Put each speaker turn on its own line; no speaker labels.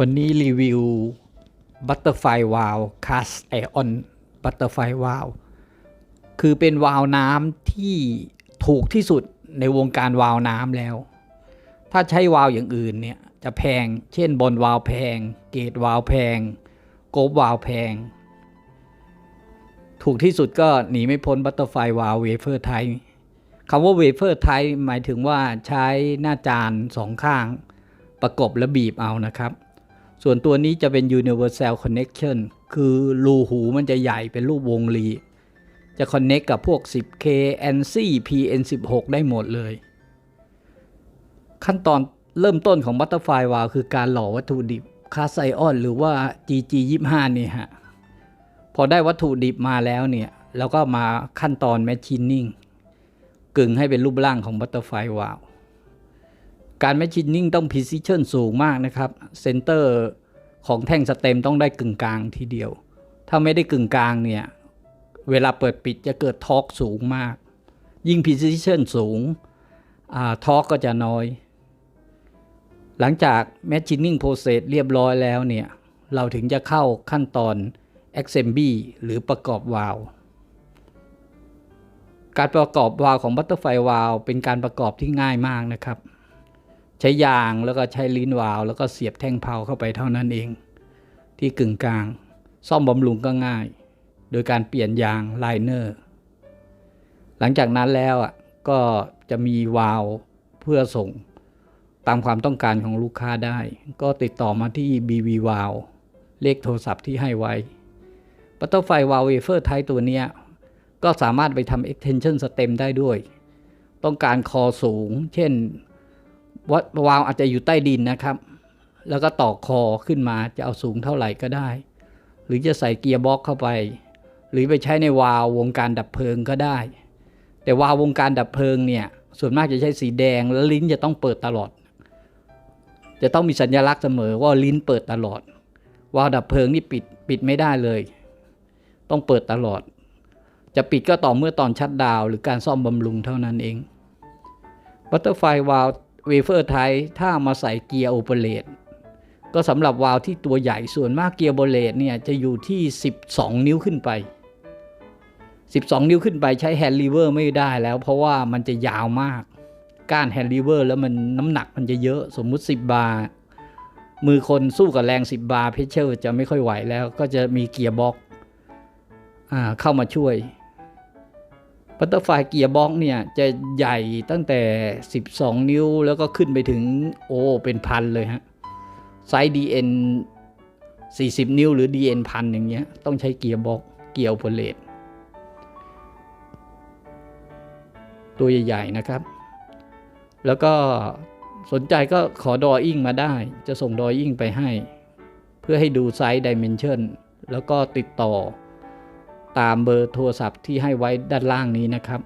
วันนี้รีวิว Butterfly Valve Cast Ion Butterfly Valve คือเป็นวาล์วน้ำที่ถูกที่สุดในวงการวาล์วน้ำแล้ว ถ้าใช้วาล์วอย่างอื่นเนี่ยจะแพง เช่นบอลวาล์วแพง เกตวาล์วแพง โกบวาล์วแพง ถูกที่สุดก็หนีไม่พ้น Butterfly Valve Wafer Type คำว่า Wafer Type หมายถึงว่าใช้หน้าจานสองข้างประกบและบีบเอานะครับ ส่วนตัวนี้จะเป็น Universal Connection คือรูหูมันจะใหญ่เป็นรูปวงรี จะ connect กับพวก 10K NC PN16 ได้หมดเลย ขั้นตอนเริ่มต้นของ Butterfly Valve คือการหล่อวัตถุดิบคาไซออนหรือว่า GG25 นี่ฮะ พอได้วัตถุดิบมาแล้วเนี่ย แล้วก็มาขั้นตอน Machining กึ่งให้เป็นรูปร่างของ Butterfly Valve การ Machining ต้อง Precision สูงมากนะครับ เซนเตอร์ ของแท่งสเต็มต้องได้กึ่งกลางทีเดียว ถ้าไม่ได้กึ่งกลางเนี่ย เวลาเปิดปิดจะเกิดทอร์กสูงมาก ยิ่ง Precision สูงทอร์กก็จะน้อย หลังจาก Machining Process เรียบร้อยแล้วเนี่ย เราถึงจะเข้าขั้นตอน Assembly หรือประกอบวาล์วการประกอบวาล์วของ Butterfly Valve เป็นการประกอบที่ง่ายมากนะครับ ใช้ยางแล้วก็ใช้ลิ้นวาล์วแล้วก็เสียบแท่งเผาเข้าไปเท่านั้นเอง ที่กึ่งกลาง ซ่อมบำรุงก็ง่าย โดยการเปลี่ยนยางไลเนอร์ หลังจากนั้นแล้วอะก็จะมีวาล์วเพื่อส่งตามความต้องการของลูกค้าได้ ก็ติดต่อมาที่ BV Valve เลขโทรศัพท์ที่ให้ไว้ Butterfly Valve Wafer Type ตัวเนี้ย ก็สามารถไปทำ extension stem ได้ด้วย ต้องการคอสูง เช่น วัดวาล์วอาจจะอยู่ใต้ดินนะครับ แล้วก็ต่อคอขึ้นมาจะเอาสูงเท่าไหร่ก็ได้ หรือจะใส่เกียร์บ็อกเข้าไป หรือไปใช้ในวาลววงการดับเพลิงก็ได้ แต่วาลววงการดับเพลิงเนี่ยส่วนมากจะใช้สีแดงแล้วลิ้นจะต้องเปิดตลอด จะต้องมีสัญลักษณ์เสมอว่าลิ้นเปิดตลอด วาล์วดับเพลิงนี่ปิดปิดไม่ได้เลย ต้องเปิดตลอด จะปิดก็ต่อเมื่อตอนชัดดาวหรือการซ่อมบำรุงเท่านั้นเองบัตเตอร์ไฟวาล Butterfly Valve Wafer Type ถ้ามาใส่เกียร์โอเปเรตก็สำหรับวาล์วที่ตัวใหญ่ส่วนมากเกียร์โบเลตเนี่ยจะอยู่ที่ 12 นิ้วขึ้นไป 12 นิ้วขึ้นไปใช้แฮนด์ลีเวอร์ไม่ได้แล้ว เพราะว่ามันจะยาวมาก ก้านแฮนด์ลีเวอร์แล้วมันน้ำหนักมันจะเยอะสมมุติ 10 บาร์มือคนสู้กับแรง 10 บาร์เพชเชอร์จะไม่ค่อยไหวแล้วก็จะมีเกียร์บ็อกเข้ามาช่วย บัตเตอร์ไฟเกียร์บ็อกเนี่ยจะใหญ่ตั้งแต่ 12 นิ้วแล้วก็ขึ้นไปถึงโอ้เป็นพันเลยฮะ ไซส์ DN 40 นิ้วหรือ DN พันอย่างเงี้ยต้องใช้เกียร์บ็อกเกียร์โอเปเรตตัวใหญ่ๆนะครับ แล้วก็สนใจก็ขอดออิ่งมาได้ จะส่งดออิ่งไปให้ เพื่อให้ดูไซส์ดิเมนชันแล้วก็ติดต่อ ตามเบอร์โทรศัพท์ที่ให้ไว้ด้านล่างนี้นะครับ